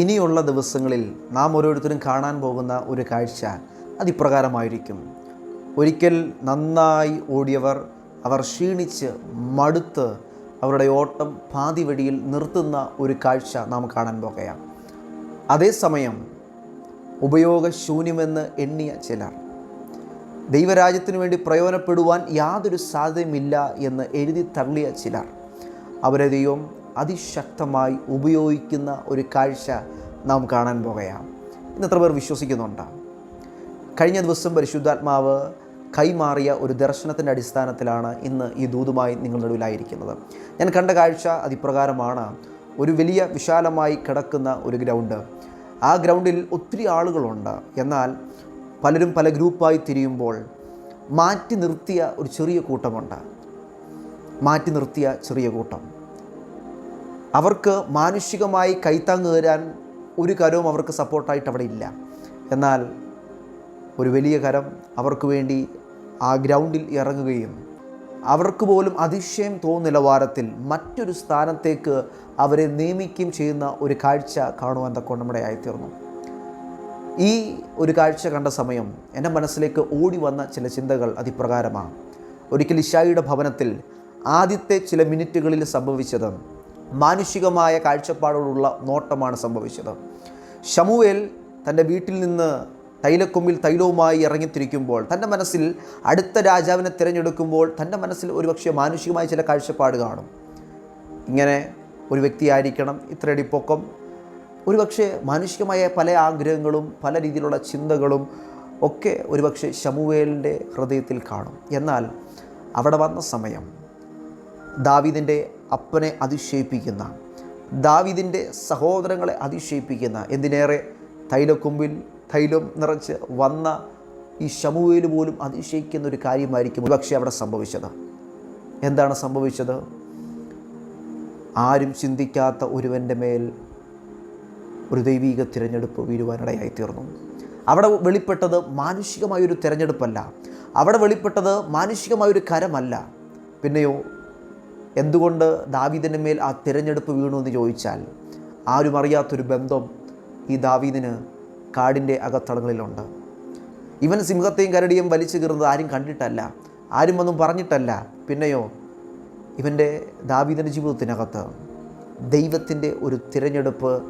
ഇനിയുള്ള ദിവസങ്ങളിൽ നാം ഓരോരുത്തരും കാണാൻ പോകുന്ന ഒരു കാഴ്ച അതിപ്രകാരമായിരിക്കും. ഒരിക്കൽ നന്നായി ഓടിയവർ അവർ ക്ഷീണിച്ച് മടുത്ത് അവരുടെ ഓട്ടം പാതി വഴിയിൽ നിർത്തുന്ന ഒരു കാഴ്ച നാം കാണാൻ പോകുകയാണ്. അതേസമയം ഉപയോഗശൂന്യമെന്ന് എണ്ണിയ ചിലർ ദൈവരാജ്യത്തിനു വേണ്ടി പ്രയോജനപ്പെടുവാൻ യാതൊരു സാധ്യതയുമില്ല എന്ന് എഴുതി തള്ളിയ ചിലർ അവരെ ദൈവം അതിശക്തമായി ഉപയോഗിക്കുന്ന ഒരു കാഴ്ച നാം കാണാൻ പോകുകയാണ് എത്ര പേർ വിശ്വസിക്കുന്നുണ്ട്? കഴിഞ്ഞ ദിവസം പരിശുദ്ധാത്മാവ് കൈമാറിയ ഒരു ദർശനത്തിന്റെ അടിസ്ഥാനത്തിലാണ് ഇന്ന് ഈ ദൂതുമായി നിങ്ങളുടെ നടുവിലായിരിക്കുന്നത്. ഞാൻ കണ്ട കാഴ്ച അതിപ്രകാരമാണ്. ഒരു വലിയ വിശാലമായി കിടക്കുന്ന ഒരു ഗ്രൗണ്ട്. ആ ഗ്രൗണ്ടിൽ ഒത്തിരി ആളുകളുണ്ട്. എന്നാൽ പലരും പല ഗ്രൂപ്പായി തിരിയുമ്പോൾ മാറ്റി നിർത്തിയ ഒരു ചെറിയ കൂട്ടമുണ്ട്. മാറ്റി നിർത്തിയ ചെറിയ കൂട്ടം. അവർക്ക് മാനുഷികമായി കൈത്താങ്ങ് തരാൻ ഒരു കരവും അവർക്ക് സപ്പോർട്ടായിട്ട് അവിടെ ഇല്ല. എന്നാൽ ഒരു വലിയ കരം അവർക്ക് വേണ്ടി ആ ഗ്രൗണ്ടിൽ ഇറങ്ങുകയും അവർക്ക് പോലും അതിശയം തോന്നുന്ന നിലവാരത്തിൽ മറ്റൊരു സ്ഥാനത്തേക്ക് അവരെ നിയമിക്കുകയും ചെയ്യുന്ന ഒരു കാഴ്ച കാണുവാൻ തക്കോണമിടെ ആയിത്തീർന്നു. ഈ ഒരു കാഴ്ച കണ്ട സമയം എന്റെ മനസ്സിലേക്ക് ഓടി വന്ന ചില ചിന്തകൾ അതിപ്രകാരമാണ്. ഒരിക്കൽ ഇഷായിയുടെ ഭവനത്തിൽ ആദ്യത്തെ ചില മിനിറ്റുകളിൽ സംഭവിച്ചത് മാനുഷികമായ കാഴ്ചപ്പാടോടുള്ള നോട്ടമാണ് സംഭവിച്ചത്. ഷമുവേൽ തന്റെ വീട്ടിൽ നിന്ന് തൈലക്കൊമ്പിൽ തൈലവുമായി ഇറങ്ങിത്തിരിക്കുമ്പോൾ തന്റെ മനസ്സിൽ അടുത്ത രാജാവിനെ തിരഞ്ഞെടുക്കുമ്പോൾ തന്റെ മനസ്സിൽ ഒരുപക്ഷെ മാനുഷികമായ ചില കാഴ്ചപ്പാട് കാണും. ഇങ്ങനെ ഒരു വ്യക്തിയായിരിക്കണം ഇത്രയടി പൊക്കം ഒരുപക്ഷെ മാനുഷികമായ പല ആഗ്രഹങ്ങളും പല രീതിയിലുള്ള ചിന്തകളും ഒക്കെ ഒരുപക്ഷെ ശമുവേലിന്റെ ഹൃദയത്തിൽ കാണും. എന്നാൽ അവിടെ വന്ന സമയം. ദാവീദിന്റെ അപ്പനെ അതിശയിപ്പിക്കുന്ന ദാവിദിന്റെ സഹോദരങ്ങളെ അതിശയിപ്പിക്കുന്ന എന്തിനേറെ? തൈലക്കൊമ്പിൽ തൈലം നിറച്ച് വന്ന ഈ ശമുവേൽ പോലും അതിശയിക്കുന്ന ഒരു കാര്യമായിരിക്കും ഒരുപക്ഷെ അവിടെ സംഭവിച്ചത്. എന്താണ് സംഭവിച്ചത്? ആരും ചിന്തിക്കാത്ത ഒരുവന്റെ മേൽ ഒരു ദൈവീക തിരഞ്ഞെടുപ്പ് വീഴുവാനിടയായി തീർന്നു അവിടെ വെളിപ്പെട്ടത് മാനുഷികമായൊരു തിരഞ്ഞെടുപ്പല്ല. അവിടെ വെളിപ്പെട്ടത് മാനുഷികമായൊരു കരമല്ല. പിന്നെയോ എന്തുകൊണ്ട് ദാവീദിന്റെ മേൽ ആ തിരഞ്ഞെടുപ്പ് വീണു എന്ന് ചോദിച്ചാൽ ആരും അറിയാത്തൊരു ബന്ധം ഈ ദാവീദിന് കാടിന്റെ അകത്തളങ്ങളിലുണ്ട്. ഇവൻ സിംഹത്തെയും കരടിയും വലിച്ചു കീറുന്നത് ആരും കണ്ടിട്ടല്ല ആരും ഒന്നും പറഞ്ഞിട്ടല്ല. പിന്നെയോ ഇവന്റെ ദാവീദിന്റെ ജീവിതത്തിനകത്ത് ദൈവത്തിന്റെ ഒരു തിരഞ്ഞെടുപ്പ്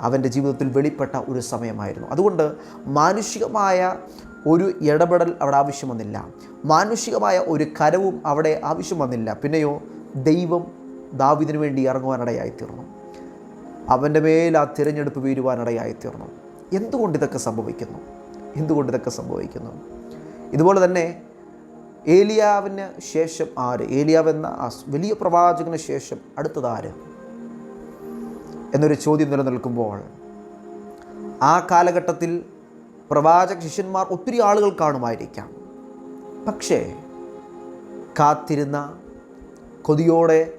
അവന്റെ ജീവിതത്തിൽ വെളിപ്പെട്ട ഒരു സമയമായിരുന്നു. അതുകൊണ്ട് മാനുഷികമായ ഒരു ഇടപെടൽ അവിടെ ആവശ്യം വന്നില്ല. മാനുഷികമായ ഒരു കരവും അവിടെ ആവശ്യം വന്നില്ല. പിന്നെയോ ദൈവം ദാവിദിനു വേണ്ടി ഇറങ്ങുവാനിടയായിത്തീർന്നു. അവന്റെ മേൽ ആ തിരഞ്ഞെടുപ്പ് വീരുവാനിടയായിത്തീർന്നു. എന്തുകൊണ്ട് ഇതൊക്കെ സംഭവിക്കുന്നു? എന്തുകൊണ്ട് ഇതൊക്കെ സംഭവിക്കുന്നു? ഇതുപോലെ തന്നെ ഏലിയാവിന് ശേഷം ആര്? ഏലിയാവ് എന്ന ആ വലിയ പ്രവാചകന് ശേഷം അടുത്തത് ആര്? എന്നൊരു ചോദ്യം നിലനിൽക്കുമ്പോൾ ആ കാലഘട്ടത്തിൽ പ്രവാചക ശിഷ്യന്മാർ ഒത്തിരി ആളുകൾ കാണുമായിരിക്കാം. പക്ഷേ കാത്തിരുന്ന കൊതിയോടെ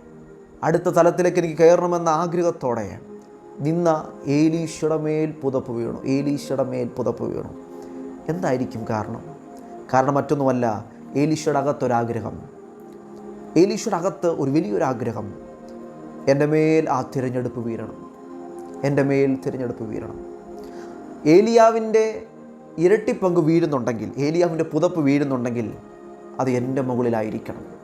അടുത്ത തലത്തിലേക്ക് എനിക്ക് കയറണമെന്ന ആഗ്രഹത്തോടെ നിന്ന ഏലീശയുടെ മേൽ പുതപ്പ് വീണു. ഏലീശയുടെ മേൽ പുതപ്പ് വീണു. എന്തായിരിക്കും കാരണം? കാരണം മറ്റൊന്നുമല്ല ഏലീശയുടെ അകത്തൊരാഗ്രഹം. ഏലീശയുടെ അകത്ത് ഒരു വലിയൊരാഗ്രഹം. എന്റെ മേൽ ആ തിരഞ്ഞെടുപ്പ് വീരണം എന്റെ മേൽ തിരഞ്ഞെടുപ്പ് വീഴണം. ഏലിയാവിന്റെ ഇരട്ടിപ്പങ്ക് വീഴുന്നുണ്ടെങ്കിൽ ഏലിയാവിന്റെ പുതപ്പ് വീഴുന്നുണ്ടെങ്കിൽ അത് എന്റെ മുകളിലായിരിക്കണം.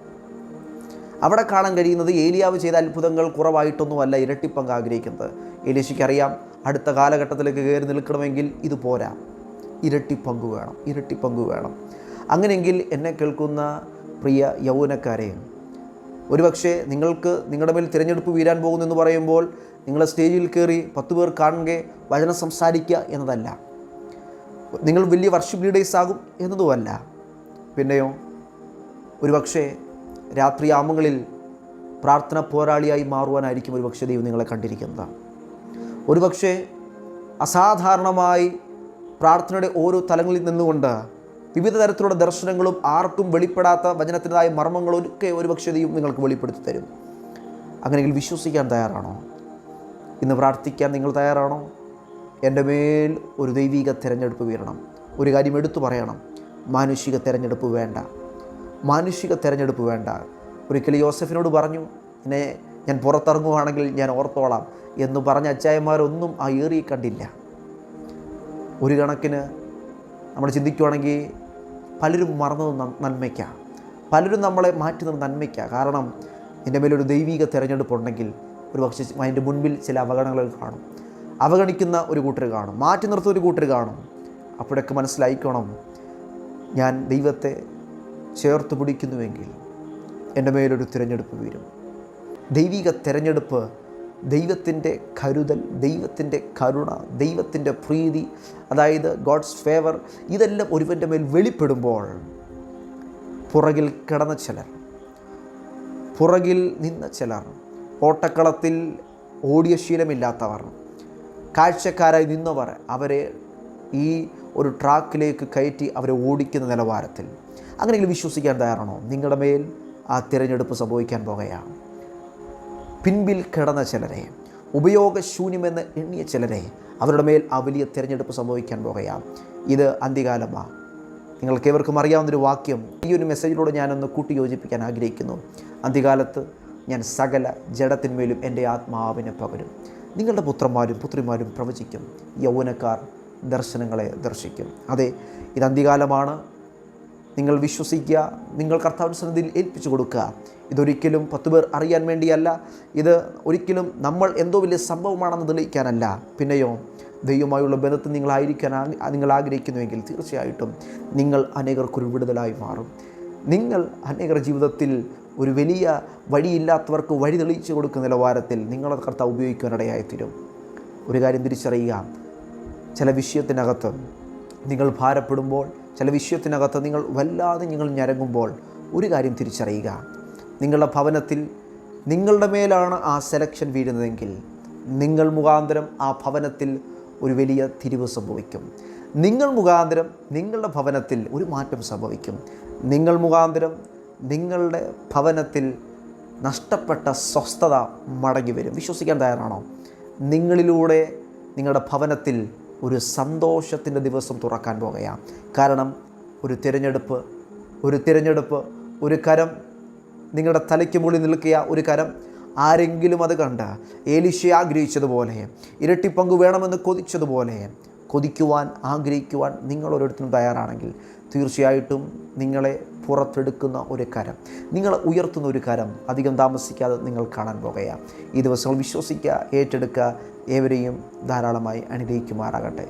അവിടെ കാണാൻ കഴിയുന്നത് ഏലിയാവ് ചെയ്ത അത്ഭുതങ്ങൾ കുറവായിട്ടൊന്നുമല്ല ഇരട്ടിപ്പങ്ക് ആഗ്രഹിക്കുന്നത്. ഏലീശയ്ക്കറിയാം അടുത്ത കാലഘട്ടത്തിലേക്ക് കയറി നിൽക്കണമെങ്കിൽ ഇത് പോരാ. ഇരട്ടി പങ്ക് വേണം ഇരട്ടി പങ്ക് വേണം. അങ്ങനെയെങ്കിൽ എന്നെ കേൾക്കുന്ന പ്രിയ യൗവനക്കാരെയും ഒരുപക്ഷെ നിങ്ങൾക്ക് നിങ്ങളുടെ മേൽ തിരഞ്ഞെടുപ്പ് വീരാൻ പോകുന്നു എന്ന് പറയുമ്പോൾ നിങ്ങളെ സ്റ്റേജിൽ കയറി പത്ത് പേർ കാണുക വചനം സംസാരിക്കുക എന്നതല്ല. നിങ്ങൾ വലിയ വർഷിപ്പ് ലീഡേഴ്സ് ആകും എന്നതുമല്ല. പിന്നെയോ ഒരുപക്ഷെ രാത്രി ആമങ്ങളിൽ പ്രാർത്ഥന പോരാളിയായി മാറുവാനായിരിക്കും ഒരുപക്ഷെ ദൈവം നിങ്ങളെ കണ്ടിരിക്കുന്നത്. ഒരുപക്ഷെ അസാധാരണമായി പ്രാർത്ഥനയുടെ ഓരോ തലങ്ങളിൽ നിന്നുകൊണ്ട് വിവിധ തരത്തിലുള്ള ദർശനങ്ങളും ആർക്കും വെളിപ്പെടാത്ത വചനത്തിന്റെതായ മർമ്മങ്ങളും ഒക്കെ ഒരുപക്ഷെ ദൈവം നിങ്ങൾക്ക് വെളിപ്പെടുത്തി തരും. അങ്ങനെയെങ്കിൽ വിശ്വസിക്കാൻ തയ്യാറാണോ? ഇന്ന് പ്രാർത്ഥിക്കാൻ നിങ്ങൾ തയ്യാറാണോ? എന്റെ മേൽ ഒരു ദൈവിക തിരഞ്ഞെടുപ്പ് വീരണം ഒരു കാര്യം എടുത്തു പറയണം. മാനുഷിക തിരഞ്ഞെടുപ്പ് വേണ്ട. മാനുഷിക തിരഞ്ഞെടുപ്പ് വേണ്ട. ഒരിക്കൽ യോസഫിനോട് പറഞ്ഞു എന്നെ ഞാൻ പുറത്തിറങ്ങുവാണെങ്കിൽ ഞാൻ ഓർത്തോളാം എന്ന് പറഞ്ഞ അച്ചായന്മാരൊന്നും ആ ഏറിയെ കണ്ടില്ല. ഒരു കണക്കിന് നമ്മൾ ചിന്തിക്കുവാണെങ്കിൽ പലരും മറന്നത് നന്മയ്ക്കാണ് പലരും നമ്മളെ മാറ്റുന്നത് നന്മയ്ക്കാണ് കാരണം എന്റെ മേലൊരു ദൈവിക തിരഞ്ഞെടുപ്പുണ്ടെങ്കിൽ ഒരു പക്ഷേ അതിന്റെ മുൻപിൽ ചില അവഗണനകൾ കാണും. അവഗണിക്കുന്ന ഒരു കൂട്ടർ കാണും. മാറ്റി നിർത്തുന്ന ഒരു കൂട്ടർ കാണും. അപ്പോഴൊക്കെ മനസ്സിലായിക്കണം ഞാൻ ദൈവത്തെ ചേർത്ത് പിടിക്കുന്നുവെങ്കിൽ എന്റെ മേലൊരു തിരഞ്ഞെടുപ്പ് വീരും ദൈവിക തിരഞ്ഞെടുപ്പ് ദൈവത്തിന്റെ കരുതൽ ദൈവത്തിന്റെ കരുണ ദൈവത്തിന്റെ പ്രീതി അതായത് ഗോഡ്സ് ഫേവർ ഇതെല്ലാം ഒരുവന്റെ മേൽ വെളിപ്പെടുമ്പോൾ പുറകിൽ കിടന്ന ചിലർ പുറകിൽ നിന്ന ചിലർ ഓട്ടക്കളത്തിൽ ഓടിയ ശീലമില്ലാത്തവർ കാഴ്ചക്കാരായി നിന്നവർ അവരെ ഈ ഒരു ട്രാക്കിലേക്ക് കയറ്റി അവരെ ഓടിക്കുന്ന നിലവാരത്തിൽ അങ്ങനെയെങ്കിലും വിശ്വസിക്കാൻ തയ്യാറാണോ? നിങ്ങളുടെ മേൽ ആ തിരഞ്ഞെടുപ്പ് സംഭവിക്കാൻ പോകുകയാണ് പിൻപിൽ കിടന്ന ചിലരെ ഉപയോഗശൂന്യമെന്ന് എണ്ണിയ ചിലരെ അവരുടെ മേൽ ആ വലിയ തിരഞ്ഞെടുപ്പ് സംഭവിക്കാൻ പോകുകയാണ് ഇത് അന്ത്യകാലമാണ് നിങ്ങൾക്ക് ഏവർക്കും അറിയാവുന്നൊരു വാക്യം. ഈ ഒരു മെസ്സേജിലൂടെ ഞാനൊന്ന് കൂട്ടി യോജിപ്പിക്കാൻ ആഗ്രഹിക്കുന്നു. അന്ത്യകാലത്ത് ഞാൻ സകല ജഡത്തിന്മേലും എന്റെ ആത്മാവിനെ പകരും. നിങ്ങളുടെ പുത്രന്മാരും പുത്രിമാരും പ്രവചിക്കും. യൗവനക്കാർ ദർശനങ്ങളെ ദർശിക്കും. അതെ ഇത് അന്ത്യകാലമാണ്. നിങ്ങൾ വിശ്വസിക്കുക നിങ്ങൾ കർത്താവിന്റെ സന്നിധിയിൽ ഏൽപ്പിച്ചു കൊടുക്കുക. ഇതൊരിക്കലും പത്ത് പേർ അറിയാൻ വേണ്ടിയല്ല. ഇത് ഒരിക്കലും നമ്മൾ എന്തോ വലിയ സംഭവമാണെന്ന് തെളിയിക്കാനല്ല. പിന്നെയോ ദൈവമായുള്ള ബന്ധത്തിൽ നിങ്ങളായിരിക്കാൻ നിങ്ങൾ ആഗ്രഹിക്കുന്നുവെങ്കിൽ തീർച്ചയായിട്ടും നിങ്ങൾ അനേകർക്കൊരു വിടുതലായി മാറും. നിങ്ങൾ അനേകർ ജീവിതത്തിൽ ഒരു വലിയ വഴിയില്ലാത്തവർക്ക് വഴി തെളിയിച്ചു കൊടുക്കുന്ന നിലവാരത്തിൽ നിങ്ങളത് കർത്താവ് ഉപയോഗിക്കാനിടയായിത്തീരും ഒരു കാര്യം തിരിച്ചറിയുക. ചില വിഷയത്തിനകത്ത് നിങ്ങൾ ഭാരപ്പെടുമ്പോൾ ചില വിഷയത്തിനകത്ത് നിങ്ങൾ വല്ലാതെ നിങ്ങൾ ഞരങ്ങുമ്പോൾ ഒരു കാര്യം തിരിച്ചറിയുക. നിങ്ങളുടെ ഭവനത്തിൽ നിങ്ങളുടെ മേലാണ് ആ സെലക്ഷൻ വീഴുന്നതെങ്കിൽ നിങ്ങൾ മുഖാന്തരം ആ ഭവനത്തിൽ ഒരു വലിയ തിരിവ് സംഭവിക്കും. നിങ്ങൾ മുഖാന്തരം നിങ്ങളുടെ ഭവനത്തിൽ ഒരു മാറ്റം സംഭവിക്കും. നിങ്ങൾ മുഖാന്തരം നിങ്ങളുടെ ഭവനത്തിൽ നഷ്ടപ്പെട്ട സ്വസ്ഥത മടങ്ങി വരും. വിശ്വസിക്കാൻ തയ്യാറാണോ? നിങ്ങളിലൂടെ നിങ്ങളുടെ ഭവനത്തിൽ ഒരു സന്തോഷത്തിന്റെ ദിവസം തുറക്കാൻ പോകുകയാണ് കാരണം ഒരു തിരഞ്ഞെടുപ്പ് ഒരു തിരഞ്ഞെടുപ്പ് ഒരു കരം. നിങ്ങളുടെ തലയ്ക്ക് മുകളിൽ നിൽക്കുക ഒരു കരം. ആരെങ്കിലും അത് കണ്ട് ഏലിശ ആഗ്രഹിച്ചതുപോലെ ഇരട്ടി പങ്ക് വേണമെന്ന് കൊതിച്ചതുപോലെ കൊതിക്കുവാൻ ആഗ്രഹിക്കുവാൻ നിങ്ങൾ ഓരോരുത്തരും തയ്യാറാണെങ്കിൽ തീർച്ചയായിട്ടും നിങ്ങളെ പുറത്തെടുക്കുന്ന ഒരു കരം. നിങ്ങൾ ഉയർത്തുന്ന ഒരു കരം അധികം താമസിക്കാതെ നിങ്ങൾ കാണാൻ പോകുക ഈ ദിവസങ്ങൾ വിശ്വസിക്കുക ഏറ്റെടുക്കുക ഏവരെയും ധാരാളമായി അനുഗ്രഹിക്കുമാറാകട്ടെ.